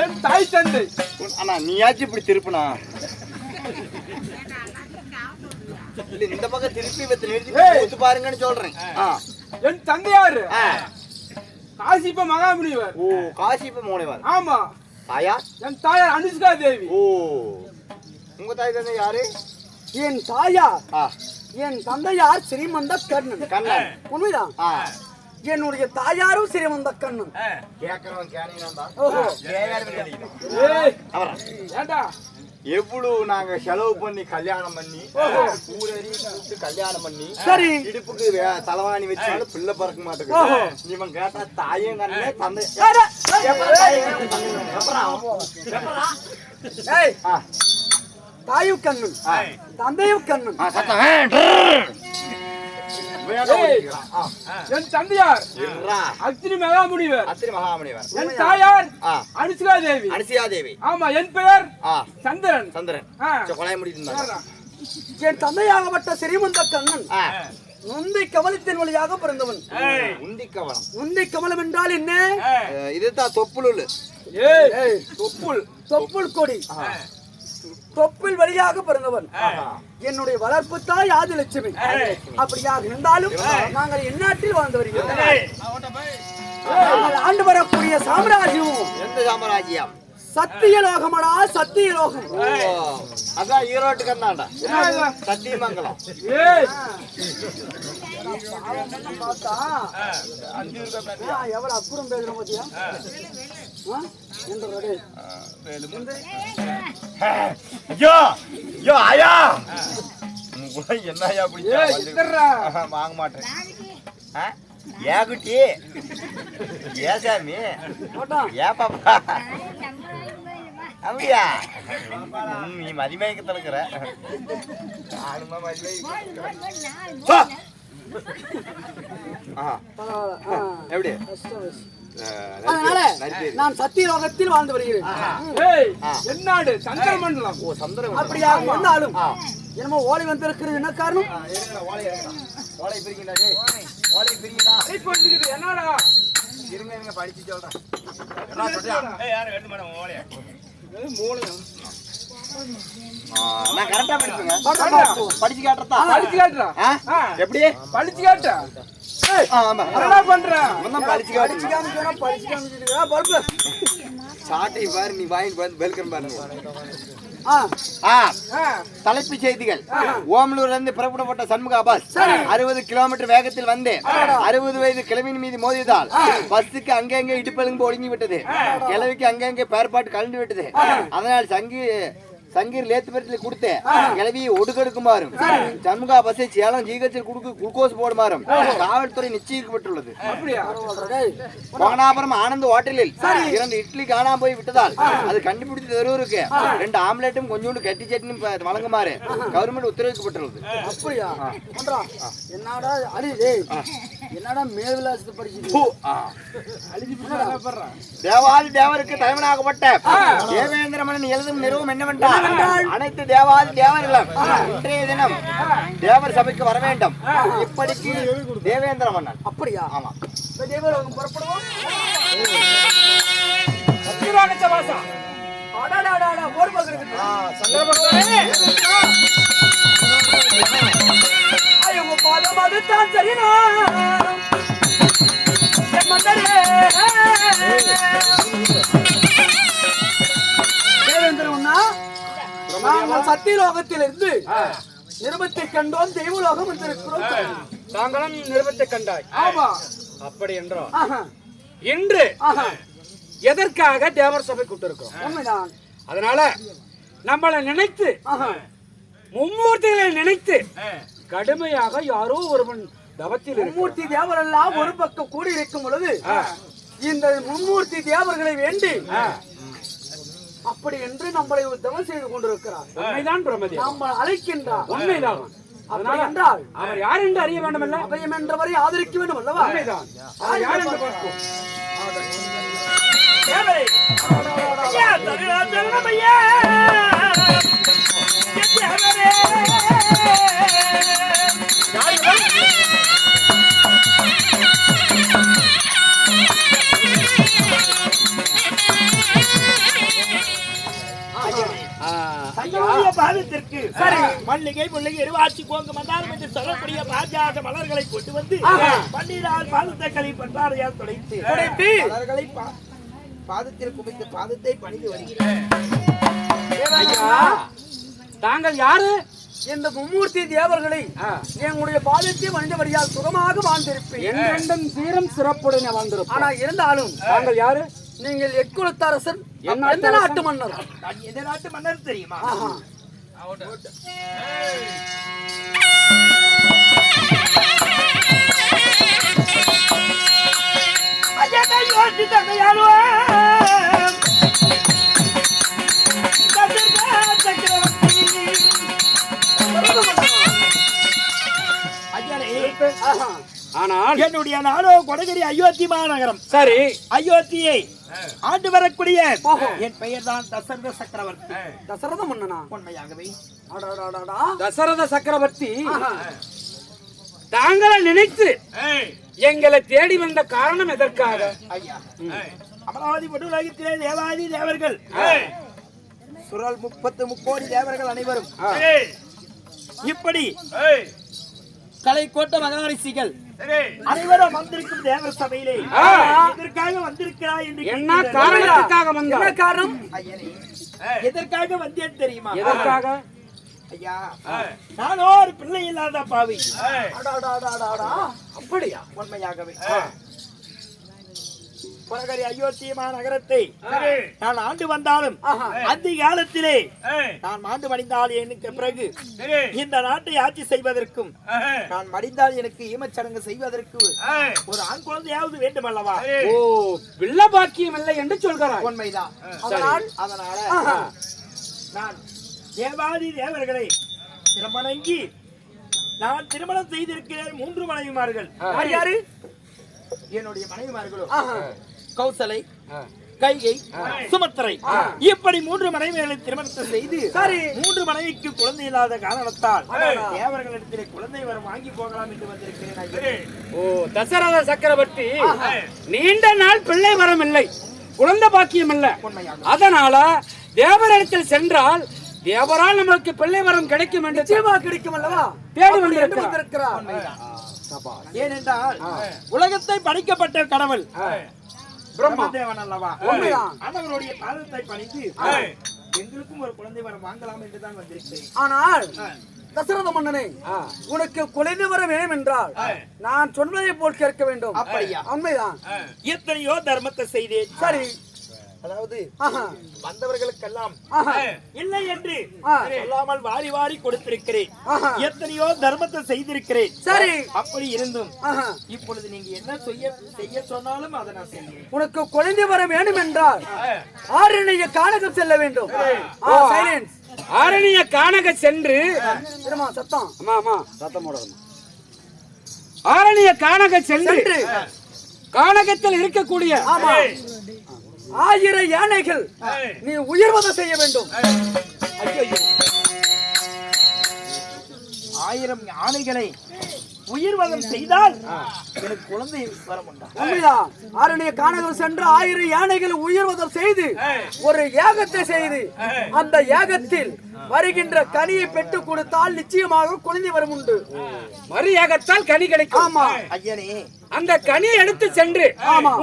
என் தாய் தந்தை. அண்ணா நீயாச்சும் இப்படி திருப்பினா? இந்த பக்கம் திருப்பி பத்து நிறுத்தி பாருங்கன்னு சொல்றேன். என் தந்தையாரு. காசிப்ப மகாமுனிவர். ஓ காசிப்ப மோனைவார். ஆமா. தாயா? என் தாயார் அனுஷ்கா தேவி. ஓ. உங்க தாய் தந்தை யாரு? என் தாயார். என் தந்தையார் ஸ்ரீமந்த கண்ணன் கண்ணன் உண்மைதான். என்னுடைய தாயாரும் ஸ்ரீமந்த கண்ணன். எவ்வளவு நாங்க செலவு பண்ணி கல்யாணம் பண்ணி ஊரறி கூப்பிட்டு கல்யாணம் பண்ணி சரி. இடுப்புக்கு வே- தலவாணி வச்சாலும் பிள்ளை பிறக்க. மாட்டேங்குது. இவன் கேட்டா தாயும் கண்ணே தந்தை தாயும் கண்ணே, தந்தையும் கண்ணே? என் தந்தையார். அக்னி மகாமுனிவர். அத்திரி மகாமுனிவர். என் தாயார் ஆ, அனுஷ்கா தேவி அனுசியா தேவி ஆமா என் பெயர் சந்திரன். சந்திரன். கொலை ஏறா. என் தந்தையாகப்பட்ட ஸ்ரீமந்த கண்ணன் ஆ, முந்தை கமலத்தின் வழியாக பிறந்தவன். உந்தி கவனம் முந்தை கமலம் என்றால் என்ன? இதுதான் தொப்புளுள்ளு ஏய். ஏய், தொப்புள். தொப்புள் கொடி. தொப்பில் வழியாக பிறந்தவன். என்னுடைய வளர்ப்பு தாய் ஆதிலட்சுமி. அப்படியாக இருந்தாலும் நாங்கள் எந்நாட்டில் வாழ்ந்து வருகிறோம். நாங்கள் ஆண்டு வரக்கூடிய சாம்ராஜ்யம். எந்த சாம்ராஜ்யம்? சத்திய லோகமடா சத்திய லோகம் ஓ, அதான் ஈரோட்டு இது? சத்தியமங்கலம். ஏய். பார்த்தா. ஆ, எவ்வளவு அப்புறம் பேசுறோம் பாத்தியா? ஐயோ ஐயோ ஆயா! உங்களை என்ன ஐயா பிடிச்சா? வாங்க மாட்டேன். ஆ? ஏ சாமி. ஏ பாப்பா? அப்படியா? நீ மதிமயக்க போ. ஆஹா, பரவாயில்ல. ஆ. எப்படி? அதனால. நான் சத்திய லோகத்தில் வாழ்ந்து வருகிறேன். என்னாடு? சந்திர மண்டலம் ஓ சந்திரன் அப்படியாக இருந்தாலும் ஆ. என்னமோ ஓலை வந்திருக்கிறது. என்ன காரணம்? ஓலை. ஓலை என்னடா? இருங்க, இருங்க, படிச்சு சொல்றேன். என்ன நான் கரெக்டா. படிச்சு காட்டுறதா? படிச்சு. எப்படி? படிச்சு காட்டு ஆ, ஆமா. பண்ற? படிச்சு படிச்சு படிச்சு காமிச்சிட்டு. சாட்டை பாரு, நீ வாங்கிட்டு வந்து வெல்கம் பாருங்க. தலைப்புச் செய்திகள். ஓமலூர்ல இருந்து புறப்படப்பட்ட சண்முக அபாஸ் அறுபது கிலோமீட்டர் வேகத்தில் வந்து அறுபது வயது கிழவியின் மீது மோதியதால் பஸ்ஸுக்கு அங்கங்க இடுப்பெலும்பு ஒடுங்கி விட்டது. கிழவிக்கு அங்கங்க பேர்பாட்டு கலந்து விட்டது. அதனால் சங்கி சங்கீர் லேத்து பரிசில் கொடுத்து கிளவியை ஒடுக்கெடுக்குமாறும். சண்முகா பஸ்ஸை சேலம் ஜிஹெச்சில் கொடுக்கு குளுக்கோஸ் போடுமாறும். காவல்துறை நிச்சயிக்கப்பட்டுள்ளது. கோகனாபுரம் ஆனந்த் ஹோட்டலில் இரண்டு இட்லி காணாம போய் விட்டதால் அது கண்டுபிடித்து தருவருக்கு ரெண்டு ஆம்லெட்டும் கொஞ்சோண்டு கட்டி சட்னியும் வழங்குமாறு கவர்மெண்ட் உத்தரவிக்கப்பட்டுள்ளது. அப்படியா. என்னடா டேய் என்னடா மேல்விலாசத்தை படிச்சுட்டு பூ. ஆ. அழிஞ்சு போய் பண்றா தேவாதி தேவருக்கு தலைவனாகப்பட்ட தேவேந்திர மன்னன் எழுதும் நிறுவம் என்னவென்றால் அனைத்து தேவாதி தேவர்களும் இன்றைய தினம் தேவர் சபைக்கு வர வேண்டும் இப்படிக்கு தேவேந்திர மன்னன் அப்படியா ஆமா தேவலோகம் புறப்படுவோம் சத்தியராகச்ச வாசா அடாடாடாடா, ஓடு பார்க்கறதுக்கு. ஆ, சந்திரபகவானே. ஐயோ, பாதம் சரினா. மன்னரே. நாங்கள் சத்தியலோகத்திலிருந்து நிருபத்தை கண்டோம் தெய்வலோகம் வந்திருக்கிறோம். தாங்களும் நிருபத்தை கண்டாய். ஆமா. அப்படி என்றோ ஆஹா, இன்று எதற்காக தேவர் சபை கூட்டிருக்கிறோம் உண்மைதான். அதனால நம்மளை நினைத்து மும்மூர்த்திகளை நினைத்து கடுமையாக யாரோ ஒருவன் தவத்தில். மும்மூர்த்தி தேவர் எல்லாம் ஒரு பக்கம் கூடி இருக்கும் பொழுது இந்த மும்மூர்த்தி தேவர்களை வேண்டி அப்படி என்று நம்மளை தவம் செய்து கொண்டிருக்கிறார். உண்மைதான் பிரமதி. நம்ம அழைக்கின்றார். உண்மைதான். அதனால என்றால் அவர் யார் என்று அறிய வேண்டுமல்ல? அபயம் என்றவரை ஆதரிக்க வேண்டும் அல்லவா உண்மைதான் அவர் யார் என்று பார்ப்போம். ஐயா, சரி. மல்லிகை முல்லிகை இருவாச்சி கோங்கு மந்தாரம் என்று சொல்லக்கூடிய பாஜக மலர்களை கொண்டு வந்து பன்னீரால் பாதத்தை கழி பன்றாரையால் துடைத்து துடைத்து. மலர்களை பாதத்தில் குமித்து பாதத்தை பணிந்து வருகிறேன். தாங்கள் யாரு? இந்த மும்மூர்த்தி தேவர்களை எங்களுடைய பாதத்தை மனிதவடியால் சுகமாக வாழ்ந்திருப்பேன். என்றென்றும் சீரம் சிறப்புடன் வாழ்ந்திருப்போம். ஆனா இருந்தாலும் தாங்கள் யாரு? நீங்கள் எக்குலத்தரசன் எந்த நாட்டு மன்னர்? எந்த நாட்டு மன்னர் தெரியுமா? ஆனால் என்னுடைய நாடோ கொடகிரி அயோத்தி மாநகரம் சரி. அயோத்தியை ஆண்டு வரக்கூடிய. என் பெயர் தான் தசரத சக்கரவர்த்தி. தசரத மன்னனா உண்மையாகவே. தசரத சக்கரவர்த்தி. தாங்களை நினைத்து எங்களை தேடி வந்த காரணம் எதற்காக? ஐயா. அமராவதி பட்டுலகத்திலே தேவாதி தேவர்கள். சுரல் முப்பத்து முக்கோடி தேவர்கள் அனைவரும். இப்படி கலை கோட்ட மகாரிஷிகள் அனைவரும் வந்திருக்கும் தேவர் சபையிலே ஆ. எதற்காக வந்திருக்கிறாய் என்று என்ன வந்தார் காரணம்? ஐயனே, எதற்காக வந்தேன் தெரியுமா? எதற்காக? ஐயா. நானோ ஒரு பிள்ளை இல்லாத பாவி. அப்படியா? உண்மையாகவே. புறகரி அயோத்தியமா நகரத்தை நான் ஆண்டு வந்தாலும். அந்த காலத்திலே நான் மாண்டு மடிந்தால் எனக்கு பிறகு இந்த நாட்டை ஆட்சி செய்வதற்கும் நான் மடிந்தால் எனக்கு ஈமச்சடங்கு செய்வதற்கு ஒரு ஆண் குழந்தையாவது வேண்டும் அல்லவா ஓ பிள்ள பாக்கியம் இல்லை என்று சொல்கிறார் உண்மைதான். அதனால் அதனால. நான் தேவாதி தேவர்களை திருமணங்கி நான் திருமணம் செய்திருக்கிறேன் மூன்று மனைவிமார்கள். யார் யாரு? என்னுடைய மனைவிமார்களும் ஆஹா. கௌசலை கைகை சுமத்திரை. இப்படி மூன்று மனைவிகளை திருமணத்தை செய்து சரி. மூன்று மனைவிக்கு குழந்தை இல்லாத காரணத்தால். தேவர்களிடத்திலே குழந்தை வரம் வாங்கி போகலாம் என்று வந்திருக்கிறேன். ஓ தசரத சக்கரவர்த்தி நீண்ட நாள் பிள்ளை வரம் இல்லை. குழந்தை பாக்கியம் இல்ல அதனால தேவரிடத்தில் சென்றால் தேவரால் நம்மளுக்கு பிள்ளை வரம் கிடைக்கும் என்று நிச்சயமா கிடைக்கும் அல்லவா? தேடி வந்திருக்கிறார். ஏனென்றால் உலகத்தை படைக்கப்பட்ட கடவுள். பிரம்மதேவன் அல்லவா? உண்மைதான். அவருடைய பாதத்தை பணிந்து எங்களுக்கும் ஒரு குழந்தை வரம் வாங்கலாம் என்று தான் வந்திருக்கிறேன். ஆனால் தசரத மன்னனே உனக்கு குலைந்து வர வேண்டும் என்றால் நான் சொன்னதை போல் கேட்க வேண்டும். அப்படியா? உண்மைதான். எத்தனையோ தர்மத்தை செய்தேன். சரி. அதாவது ஆஹா. வந்தவர்களுக்கெல்லாம். இல்லை என்று. சொல்லாமல் வாரி வாரி கொடுத்திருக்கிறேன். ஆஹா. எத்தனையோ தர்மத்தை செய்திருக்கிறேன். சரி. அப்படி இருந்தும். இப்பொழுது நீங்க என்ன செய்ய செய்ய சொன்னாலும் அதை நான் செய்கிறேன். உனக்கு குழந்தை வர வேண்டும் என்றால் ஆரணிய கானகம் செல்ல வேண்டும். ஆ, சைலன்ஸ் ஆரணிய காணக சென்று சத்தம். ஆமா ஆமா சத்தம் போடணும் ஆரணிய காணக சென்று கானகத்தில் இருக்கக்கூடிய ஆமா. ஆயிரம் யானைகள் நீ உயிர்வதம் செய்ய வேண்டும். ஆயிரம் ஆணைகளை உயிர்வதம் செய்தால் எனக்கு குழந்தை வரம் உண்டா ஆரணிய கானகம் சென்று ஆயிரம் யானைகள் உயிர்வதம் செய்து ஒரு யாகத்தை செய்து அந்த யாகத்தில் வருகின்ற கனியை பெற்று கொடுத்தால் நிச்சயமாக குழந்தை வரும் உண்டு மரியாகத்தால் கனி கிடைக்கும். ஆமா. ஐயனே அந்த கனியை எடுத்து சென்று.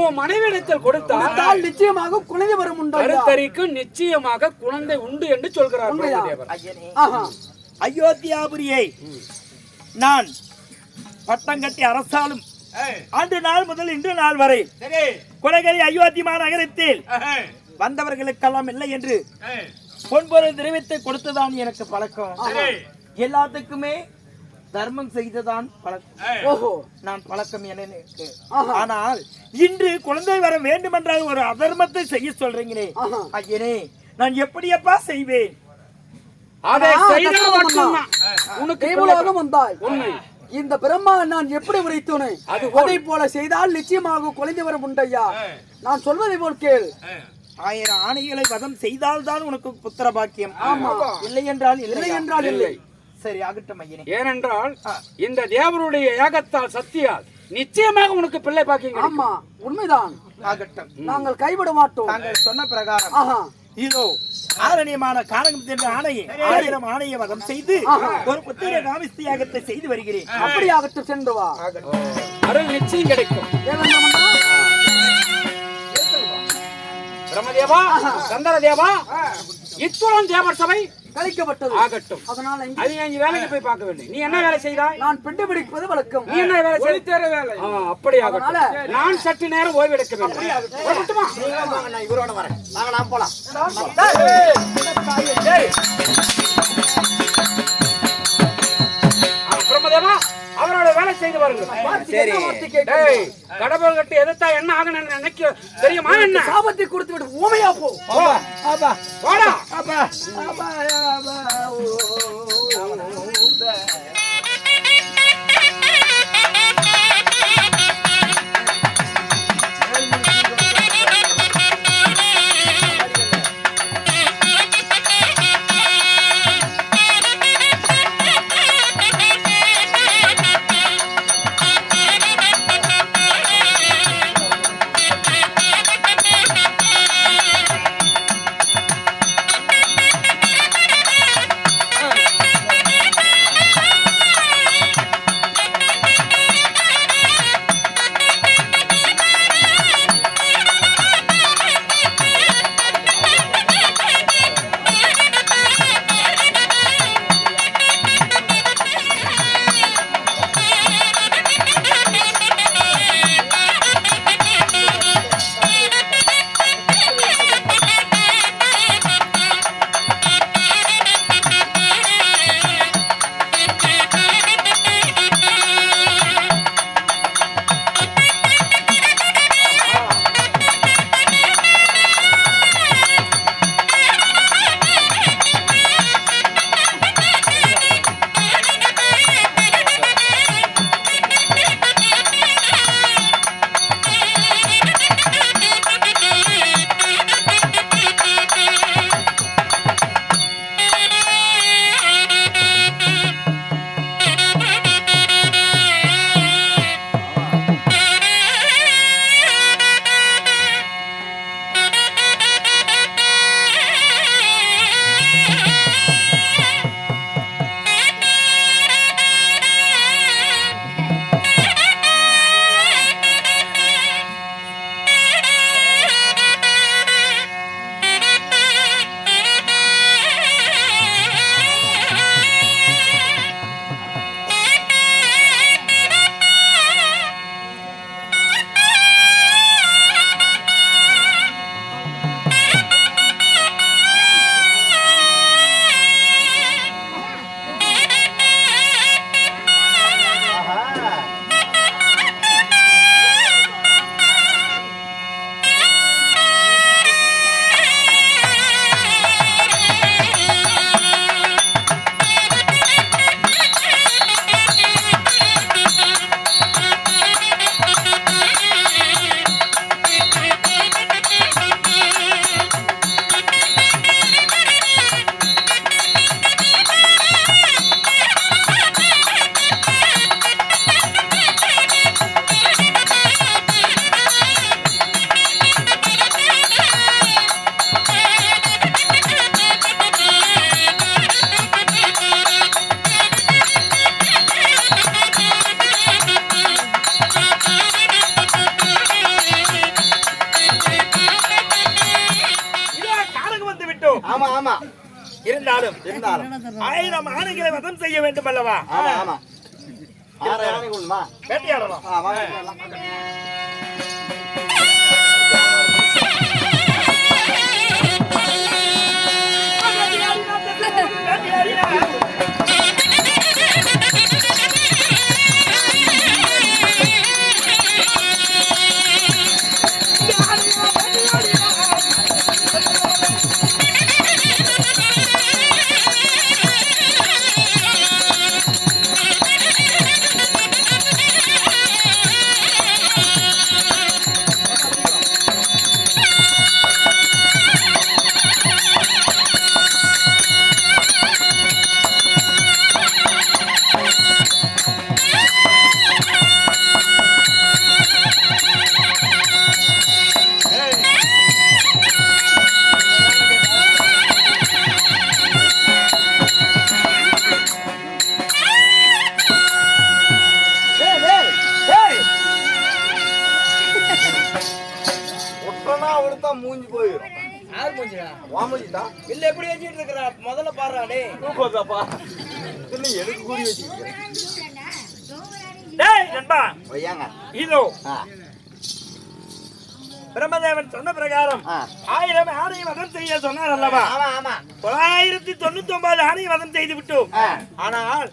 உன் மனைவிடத்தில் கொடுத்தால் நிச்சயமாக குழந்தை வரும் உண்டு ஐயா. கருத்தரிக்கு நிச்சயமாக குழந்தை உண்டு என்று சொல்கிறார். அயோத்தியாபுரியை நான் பட்டம் கட்டி அரசாலும் அன்று நாள் முதல் இன்று நாள் வரை குலகரி அயோத்தி மாநகரத்தில் வந்தவர்களுக்கெல்லாம் இல்லை என்று பொன்பொருள் திரவியத்தை கொடுத்ததான் எனக்கு பழக்கம். எல்லாத்துக்குமே தர்மம் செய்ததான் பழக்கம். ஓஹோ நான் பழக்கம் ஆஹா. ஆனால் இன்று குழந்தை வர வேண்டும் என்றால் ஒரு அதர்மத்தை செய்ய சொல்றீங்களே. ஐயனே நான் எப்படியப்பா செய்வேன்? அதை செய்தால் மட்டும்தான். உனக்கு தேவலோகம் வந்தாய் உண்மை. இந்த பிரம்மா நான் எப்படி உரைத்தோனே? அதை போல செய்தால் நிச்சயமாக குழந்தை வரும் உண்டையா நான் சொல்வதை போல் கேள். ஆயிரம் ஆணைகளை வதம் செய்தால்தான் உனக்கு புத்திர பாக்கியம் ஆமா. இல்லை என்றால் இல்லை. என்றால் இல்லை. சரி ஆகட்டும் ஐயனே ஏனென்றால் இந்த தேவருடைய யாகத்தால் சத்தியால் நிச்சயமாக உனக்கு பிள்ளை கிடைக்கும். ஆமா உண்மைதான். ஆகட்டும். நாங்கள் கைவிட மாட்டோம். தாங்கள் சொன்ன பிரகாரம். இதோ ஆரணியமான காரகம் சென்ற ஆணையை ஆயிரம் ஆணையை வதம் செய்து ஒரு புத்திர காமிஸ்தியாகத்தை செய்து வருகிறேன். அப்படியாகட்டும் சென்று வா. அருள் நிச்சயம் கிடைக்கும். பிரம்மதேவா சந்திரதேவா இத்துடன் தேவர் சபை கழிக்கப்பட்டது. ஆகட்டும். அதனால இங்கே அது நீ வேலைக்கு போய் பார்க்கவில்லை. நீ என்ன வேலை செய்தாய்? நான் பிண்டு பிடிப்பது வழக்கம். நீ என்ன வேலை செய்தாய் வேலை. அப்படி ஆகட்டும். நான் சற்று நேரம் ஓய்வு எடுக்க வேண்டும் புறப்பட்டுமா? நான் இவரோட வரேன். நாங்க நாம் போலாம். பிரம்மதேவா அவரோட வேலை செய்து வருங்க சரி. டேய் கடவுள் கட்டு எதிர்த்தா என்ன ஆகணும்னு நினைக்க தெரியுமா என்ன? சாபத்தை கொடுத்து விட்டு ஊமையா போ. அப்பா அப்பா அப்பா. இருந்தாலும் இருந்தாலும். ஆயிரம் ஆணைகளை வதம் செய்ய வேண்டும் அல்லவா? ஆமா ஆமா. ஆறு கொள்ளுமா வேட்டையாடலாம். இதோ ஆ பிரம்மதேவன் சொன்ன பிரகாரம். ஆயிரம் ஆணை வதம் செய்ய சொன்னார் அல்லவா தொள்ளாயிரத்தி தொண்ணூத்தி ஒன்பது ஆணை வதம் செய்து விட்டோம். ஆனால்.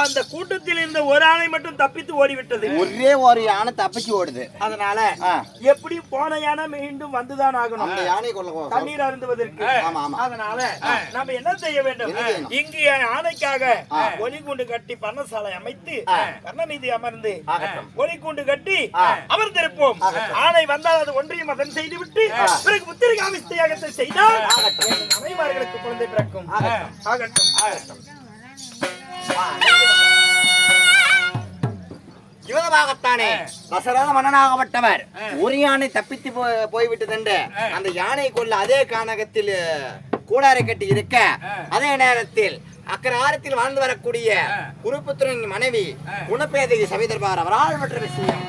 அந்த கூட்டத்தில் இருந்த ஒரு ஆணை மட்டும் தப்பித்து ஓடிவிட்டது ஒரே ஒரு யானை தப்பிச்சு ஓடுது அதனால. எப்படி போன யானை மீண்டும் வந்துதான் ஆகணும் யானை கொள்ள தண்ணீர் அருந்துவதற்கு அதனால நம்ம என்ன செய்ய வேண்டும்? இங்கு ஆணைக்காக ஆ. ஒலி கூண்டு கட்டி பன்னசாலை அமைத்து ஆ. கர்ண மீது அமர்ந்து ஆகட்டும். ஒலி கூண்டு கட்டி. அமர்ந்திருப்போம். ஆணை வந்தால் அது ஒன்றியம் மதம் செய்துவிட்டு. பிறகு புத்திரிகாமிஸ்த யாகத்தை செய்தால் அனைவர்களுக்கு குழந்தை பிறக்கும். ஆகட்டும். இவகமாகத்தானே? தசரத மன்னனாகப்பட்டவர். ஒரு யானை தப்பித்து போ- போய்விட்டதென்று அந்த யானை கொள்ள அதே கானகத்தில் கூடாரை கட்டி இருக்க அதே நேரத்தில் அக்கராரத்தில் வாழ்ந்து வரக்கூடிய குருபுத்திரன் மனைவி குணப்பேதையை சபை தருவார் அவரால் மற்ற விஷயம்.